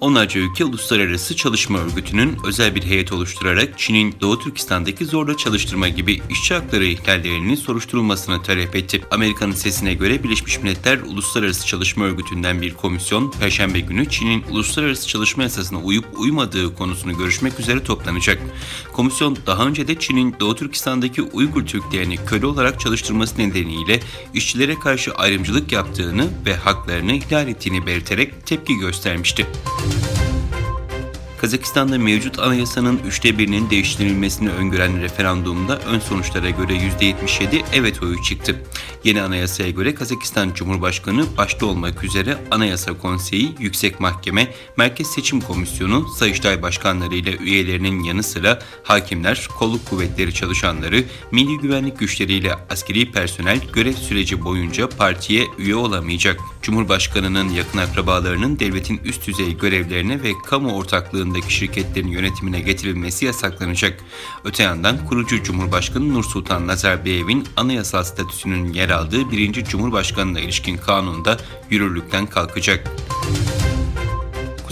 Onlarca ülke Uluslararası Çalışma Örgütü'nün özel bir heyet oluşturarak Çin'in Doğu Türkistan'daki zorla çalıştırma gibi işçi hakları ihlallerinin soruşturulmasını talep etti. Amerika'nın sesine göre Birleşmiş Milletler Uluslararası Çalışma Örgütü'nden bir komisyon Perşembe günü Çin'in Uluslararası Çalışma Yasasına uyup uymadığı konusunu görüşmek üzere toplanacak. Komisyon daha önce de Çin'in Doğu Türkistan'daki Uygur Türklerini köle olarak çalıştırması nedeniyle işçilere karşı ayrımcılık yaptığını ve haklarını ihlal ettiğini belirterek tepki göstermişti. Kazakistan'da mevcut anayasanın üçte birinin değiştirilmesini öngören referandumda ön sonuçlara göre %77 evet oyu çıktı. Yeni anayasaya göre Kazakistan Cumhurbaşkanı başta olmak üzere Anayasa Konseyi, Yüksek Mahkeme, Merkez Seçim Komisyonu, Sayıştay Başkanları ile üyelerinin yanı sıra hakimler, kolluk kuvvetleri çalışanları, milli güvenlik güçleriyle askeri personel görev süreci boyunca partiye üye olamayacak. Cumhurbaşkanının yakın akrabalarının devletin üst düzey görevlerine ve kamu ortaklığındaki şirketlerin yönetimine getirilmesi yasaklanacak. Öte yandan kurucu Cumhurbaşkanı Nursultan Nazarbayev'in anayasal statüsünün yer aldığı birinci Cumhurbaşkanı'na ilişkin kanun da yürürlükten kalkacak.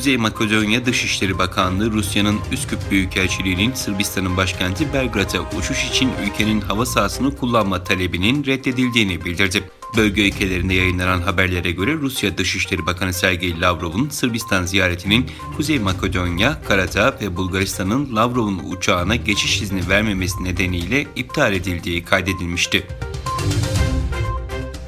Kuzey Makedonya Dışişleri Bakanlığı Rusya'nın Üsküp Büyükelçiliği'nin Sırbistan'ın başkenti Belgrad'a uçuş için ülkenin hava sahasını kullanma talebinin reddedildiğini bildirdi. Bölge ülkelerinde yayınlanan haberlere göre Rusya Dışişleri Bakanı Sergey Lavrov'un Sırbistan ziyaretinin Kuzey Makedonya, Karadağ ve Bulgaristan'ın Lavrov'un uçağına geçiş izni vermemesi nedeniyle iptal edildiği kaydedilmişti.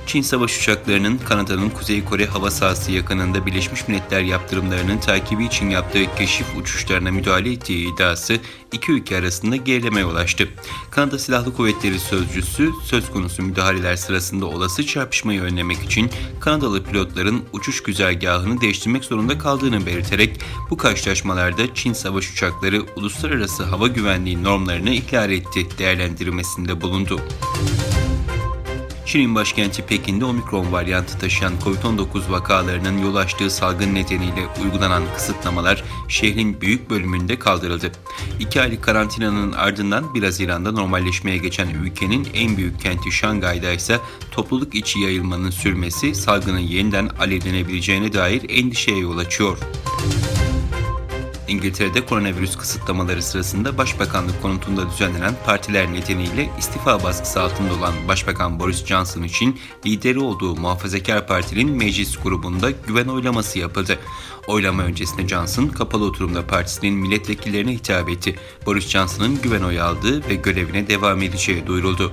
Çin savaş uçaklarının Kanada'nın Kuzey Kore hava sahası yakınında Birleşmiş Milletler yaptırımlarının takibi için yaptığı keşif uçuşlarına müdahale ettiği iddiası iki ülke arasında gerilemeye ulaştı. Kanada Silahlı Kuvvetleri Sözcüsü söz konusu müdahaleler sırasında olası çarpışmayı önlemek için Kanadalı pilotların uçuş güzergahını değiştirmek zorunda kaldığını belirterek bu karşılaşmalarda Çin savaş uçakları uluslararası hava güvenliği normlarını ihlal etti değerlendirmesinde bulundu. Çin'in başkenti Pekin'de omikron varyantı taşıyan COVID-19 vakalarının yol açtığı salgın nedeniyle uygulanan kısıtlamalar şehrin büyük bölümünde kaldırıldı. İki aylık karantinanın ardından 1 Haziran'da normalleşmeye geçen ülkenin en büyük kenti Şangay'da ise topluluk içi yayılmanın sürmesi salgının yeniden alevlenebileceğine dair endişeye yol açıyor. İngiltere'de koronavirüs kısıtlamaları sırasında Başbakanlık konutunda düzenlenen partiler nedeniyle istifa baskısı altında olan Başbakan Boris Johnson için lideri olduğu Muhafazakar Parti'nin meclis grubunda güven oylaması yapıldı. Oylama öncesinde Johnson kapalı oturumda partisinin milletvekillerine hitap etti. Boris Johnson'ın güven oyu aldığı ve görevine devam edeceği duyuruldu.